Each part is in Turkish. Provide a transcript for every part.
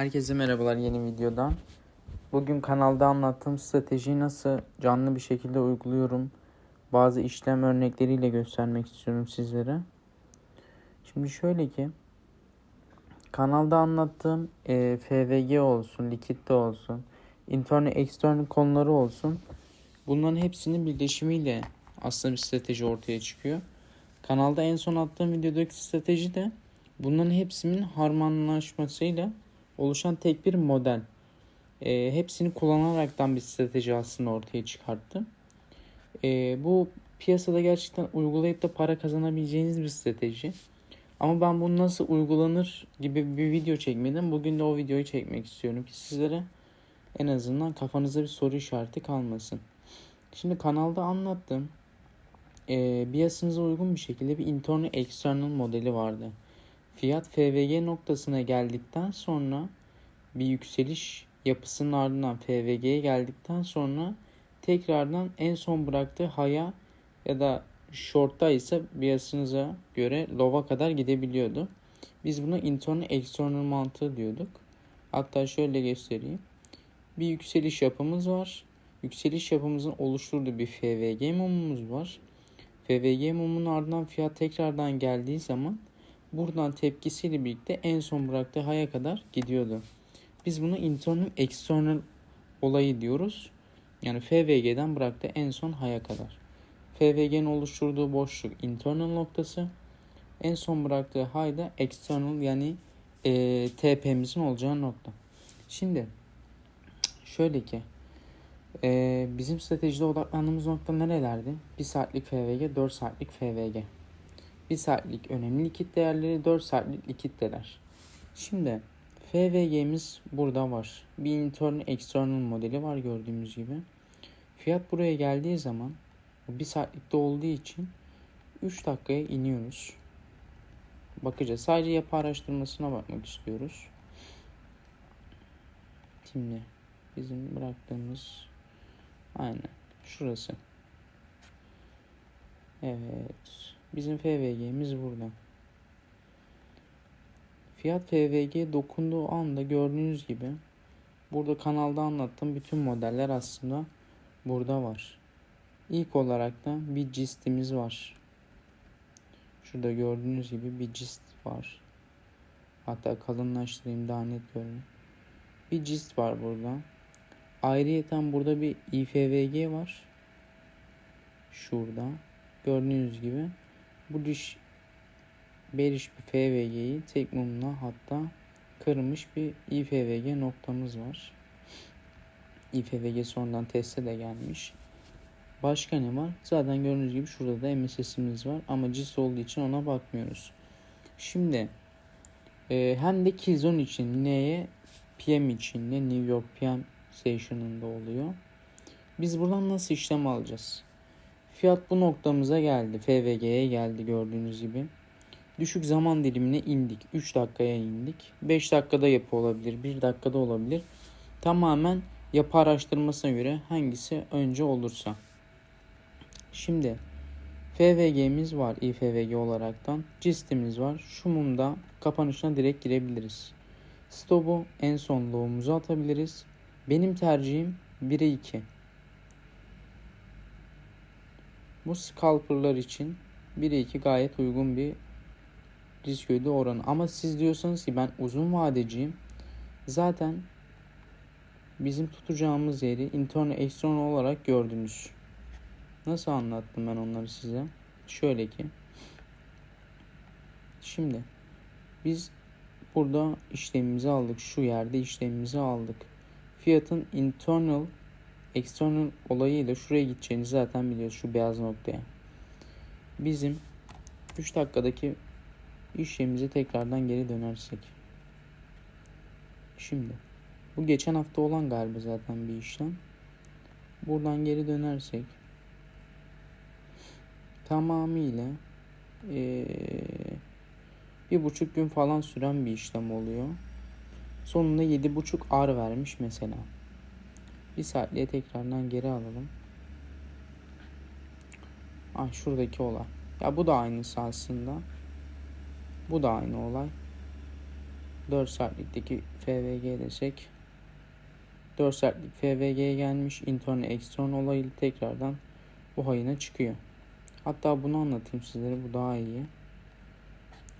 Herkese merhabalar yeni videodan. Bugün kanalda anlattığım stratejiyi nasıl canlı bir şekilde uyguluyorum. Bazı işlem örnekleriyle göstermek istiyorum sizlere. Şimdi şöyle ki kanalda anlattığım e, FVG olsun, likitte olsun, internal external konuları olsun. Bunların hepsinin birleşimiyle aslında bir strateji ortaya çıkıyor. Kanalda en son attığım videodaki strateji de bunların hepsinin harmanlaşmasıyla oluşan tek bir model. E, hepsini kullanaraktan bir strateji aslında ortaya çıkarttı. E, bu piyasada gerçekten uygulayıp da para kazanabileceğiniz bir strateji. Ama ben bunu nasıl uygulanır gibi bir video çekmedim. Bugün de o videoyu çekmek istiyorum ki sizlere en azından kafanızda bir soru işareti kalmasın. Şimdi kanalda anlattığım e, BIAS'ınıza uygun bir şekilde bir internal external modeli vardı. Fiyat FVG noktasına geldikten sonra bir yükseliş yapısının ardından FVG'ye geldikten sonra tekrardan en son bıraktığı haya ya da short'ta ise BIAS'ınıza göre low'a kadar gidebiliyordu. Biz buna internal external mantığı diyorduk. Hatta şöyle göstereyim. Bir yükseliş yapımız var. Yükseliş yapımızın oluşturduğu bir FVG mumumuz var. FVG mumunun ardından fiyat tekrardan geldiği zaman buradan tepkisiyle birlikte en son bıraktığı haya kadar gidiyordu. Biz bunu internal external olayı diyoruz. Yani FVG'den bıraktığı en son haya kadar. FVG'nin oluşturduğu boşluk internal noktası. En son bıraktığı hay da external yani e, TP'mizin olacağı nokta. Şimdi şöyle ki e, bizim stratejide odaklandığımız nokta nerelerdi? 1 saatlik FVG, 4 saatlik FVG. 1 saatlik önemli likit değerleri, 4 saatlik likit değerler. Şimdi FVG'miz burada var. Bir internal external modeli var gördüğümüz gibi. Fiyat buraya geldiği zaman 1 saatlikte olduğu için 3 dakikaya iniyoruz. Bakacağız. Sadece yapı araştırmasına bakmak istiyoruz. Şimdi bizim bıraktığımız aynen şurası. Evet. Bizim FVG'miz burada. Fiyat FVG dokunduğu anda gördüğünüz gibi burada kanalda anlattığım bütün modeller aslında burada var. İlk olarak da bir cistimiz var. Şurada gördüğünüz gibi bir cist var. Hatta kalınlaştırayım daha net görün. Bir cist var burada. Ayrıyeten burada bir IFVG var. Şurada. Gördüğünüz gibi bu diş beriş bir FVG'yi tek mumla hatta kırmış bir IFVG noktamız var. IFVG sonradan teste de gelmiş. Başka ne var? Zaten gördüğünüz gibi şurada da MSS'imiz var ama CIS olduğu için ona bakmıyoruz. Şimdi e, hem de Killzone için neye PM için de New York PM Station'ında oluyor. Biz buradan nasıl işlem alacağız? Fiyat bu noktamıza geldi. FVG'ye geldi gördüğünüz gibi. Düşük zaman dilimine indik. 3 dakikaya indik. 5 dakikada yapı olabilir. 1 dakikada olabilir. Tamamen yapı araştırmasına göre hangisi önce olursa. Şimdi FVG'miz var IFVG olaraktan. Cistimiz var. Şu mumda kapanışına direkt girebiliriz. Stop'u en son low'umuza atabiliriz. Benim tercihim 1'e 2. Bu scalper'lar için 1'e 2 gayet uygun bir risk ödü oranı. Ama siz diyorsanız ki ben uzun vadeciyim. Zaten bizim tutacağımız yeri internal external olarak gördünüz. Nasıl anlattım ben onları size? Şöyle ki şimdi biz burada işlemimizi aldık. Şu yerde işlemimizi aldık. Fiyatın internal external olayıyla şuraya gideceğini zaten biliyoruz şu beyaz noktaya. Bizim 3 dakikadaki işlemimize tekrardan geri dönersek. Şimdi bu geçen hafta olan galiba zaten bir işlem. Buradan geri dönersek tamamıyla ee, bir buçuk gün falan süren bir işlem oluyor. Sonunda yedi buçuk ar vermiş mesela. Bir saatliğe tekrardan geri alalım. Ah şuradaki olay. Ya bu da aynısı aslında. Bu da aynı olay. 4 saatlikteki FVG desek 4 saatlik FVG gelmiş. Intern ekstern olayı tekrardan bu hayına çıkıyor. Hatta bunu anlatayım sizlere bu daha iyi.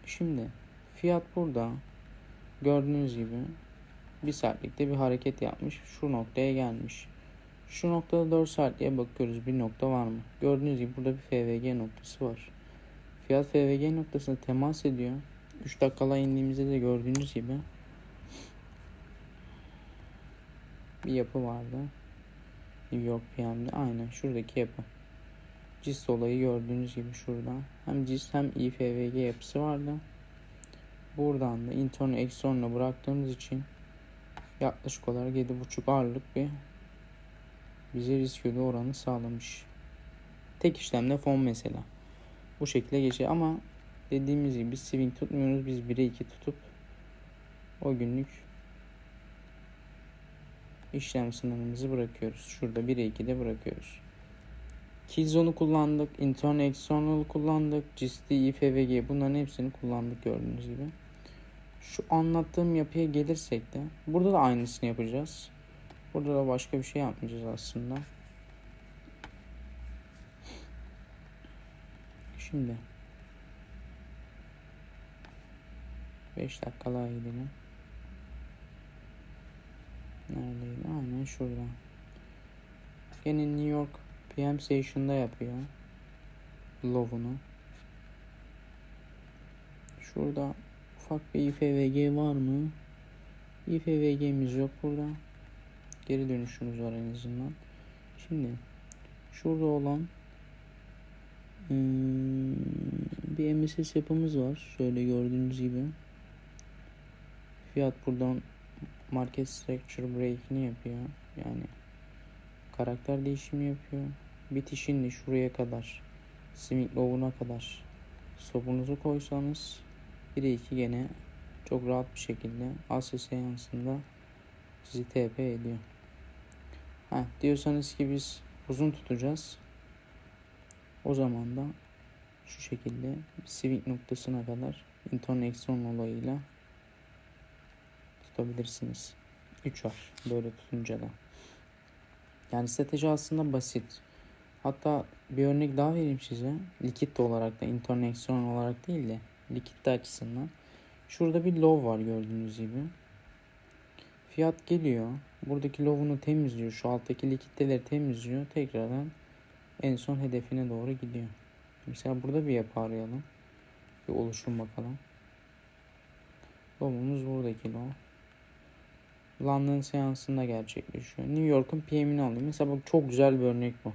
Şimdi fiyat burada gördüğünüz gibi bir saatlikte bir hareket yapmış. Şu noktaya gelmiş. Şu noktada 4 saatliğe bakıyoruz. Bir nokta var mı? Gördüğünüz gibi burada bir FVG noktası var. Fiyat FVG noktasına temas ediyor. 3 dakikala indiğimizde de gördüğünüz gibi bir yapı vardı. New York PM'de aynen şuradaki yapı. CIS olayı gördüğünüz gibi şurada. Hem CIS hem IFVG yapısı vardı. Buradan da intern extern'la bıraktığımız için yaklaşık olarak 7.5 ağırlık bir bize risk ödü oranı sağlamış. Tek işlemde fon mesela. Bu şekilde geçiyor ama dediğimiz gibi biz swing tutmuyoruz. Biz 1'e 2 tutup o günlük işlem sınırımızı bırakıyoruz. Şurada 1'e 2'de bırakıyoruz. Killzone'u kullandık. Internal External kullandık. GIST, IFVG bunların hepsini kullandık gördüğünüz gibi. Şu anlattığım yapıya gelirsek de burada da aynısını yapacağız. Burada da başka bir şey yapmayacağız aslında. Şimdi 5 dakikalığa gidelim. Neredeydi? Aynen şurada. Gene New York PM Station'da yapıyor. Lovunu. Şurada ufak bir IFVG var mı? IFVG'miz yok burada. Geri dönüşümüz var en azından. Şimdi şurada olan hmm, bir MSS yapımız var. Şöyle gördüğünüz gibi. Fiyat buradan market structure break'ini yapıyor. Yani karakter değişimi yapıyor. Bitişin de şuraya kadar swing kadar stopunuzu koysanız 1'e 2 gene çok rahat bir şekilde Asya seansında sizi TP ediyor. Ha, diyorsanız ki biz uzun tutacağız. O zaman da şu şekilde swing noktasına kadar intonasyon olayıyla tutabilirsiniz. 3 var böyle tutunca da. Yani strateji aslında basit. Hatta bir örnek daha vereyim size. Likit olarak da intonasyon olarak değil de likit açısından. Şurada bir low var gördüğünüz gibi. Fiyat geliyor. Buradaki low'unu temizliyor. Şu alttaki likitteleri temizliyor. Tekrardan en son hedefine doğru gidiyor. Mesela burada bir yapı arayalım. Bir oluşum bakalım. Low'umuz buradaki low. London seansında gerçekleşiyor. New York'un PM'ini alayım. Mesela bak çok güzel bir örnek bu.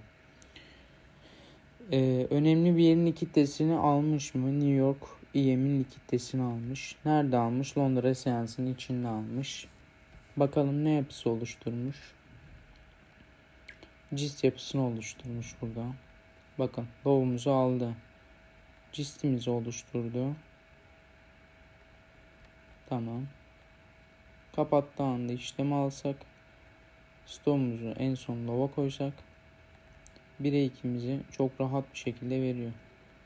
Ee, önemli bir yerin kitlesini almış mı? New York EM'in kitlesini almış. Nerede almış? Londra seansının içinde almış. Bakalım ne yapısı oluşturmuş. Cist yapısını oluşturmuş burada. Bakın low'umuzu aldı. Cistimizi oluşturdu. Tamam. Kapattığı anda işlemi alsak. Stoğumuzu en son lova koysak. 1'e 2'mizi çok rahat bir şekilde veriyor.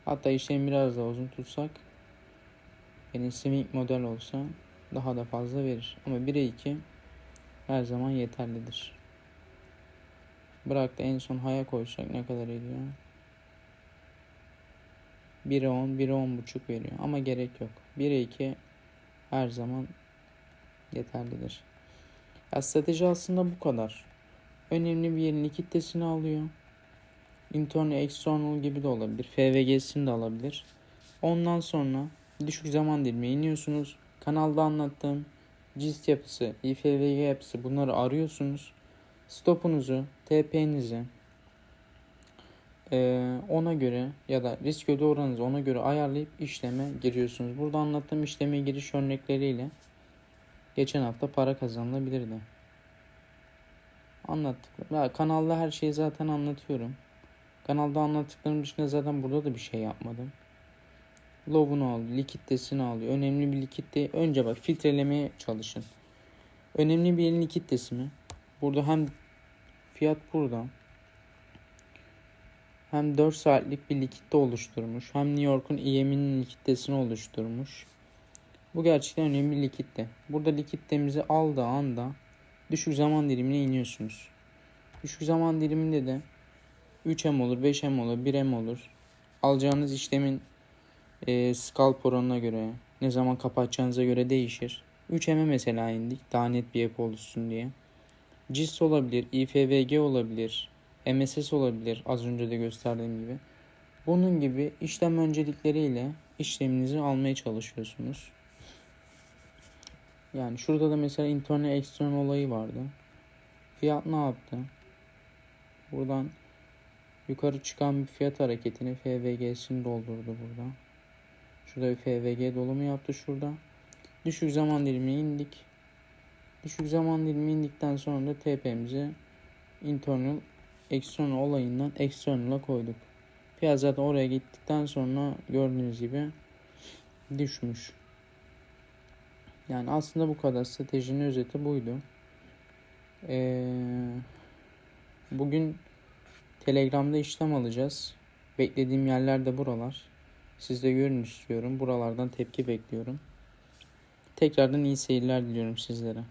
Hatta işlemi biraz daha uzun tutsak. Yani swing model olsa daha da fazla verir. Ama 1'e 2 her zaman yeterlidir. Bırak da en son haya koysak ne kadar ediyor? 1'e 10, 1'e 10 buçuk veriyor. Ama gerek yok. 1'e 2 her zaman yeterlidir. Ya strateji aslında bu kadar. Önemli bir yerin kitlesini alıyor. Internal, external gibi de olabilir. FVG'sini de alabilir. Ondan sonra düşük zaman dilimi iniyorsunuz. Kanalda anlattığım GIST yapısı, IFVG yapısı bunları arıyorsunuz. Stopunuzu, TP'nizi ona göre ya da risk öde oranınızı ona göre ayarlayıp işleme giriyorsunuz. Burada anlattığım işleme giriş örnekleriyle geçen hafta para kazanılabilirdi. Anlattık. Ya, kanalda her şeyi zaten anlatıyorum. Kanalda anlattıklarım dışında zaten burada da bir şey yapmadım. Lobunu alıyor, likiditesini alıyor. Önemli bir likitte önce bak filtrelemeye çalışın. Önemli bir yerin likiditesi mi? Burada hem fiyat burada hem 4 saatlik bir likitte oluşturmuş. Hem New York'un EM'inin likiditesini oluşturmuş. Bu gerçekten önemli likitte. Burada likiditemizi aldığı anda düşük zaman dilimine iniyorsunuz. Düşük zaman diliminde de 3M olur, 5M olur, 1M olur. Alacağınız işlemin e, scalp oranına göre, ne zaman kapatacağınıza göre değişir. 3M'e mesela indik daha net bir yapı oluşsun diye. CIS olabilir, IFVG olabilir, MSS olabilir az önce de gösterdiğim gibi. Bunun gibi işlem öncelikleriyle işleminizi almaya çalışıyorsunuz. Yani şurada da mesela internal external olayı vardı. Fiyat ne yaptı? Buradan yukarı çıkan bir fiyat hareketini FVG'sini doldurdu burada. Şurada bir FVG dolumu yaptı şurada. Düşük zaman dilimine indik. Düşük zaman dilimi indikten sonra da TP'mizi internal external olayından external'a koyduk. Fiyat zaten oraya gittikten sonra gördüğünüz gibi düşmüş. Yani aslında bu kadar. Stratejinin özeti buydu. Ee, bugün Telegram'da işlem alacağız. Beklediğim yerler de buralar. Siz de görün istiyorum. Buralardan tepki bekliyorum. Tekrardan iyi seyirler diliyorum sizlere.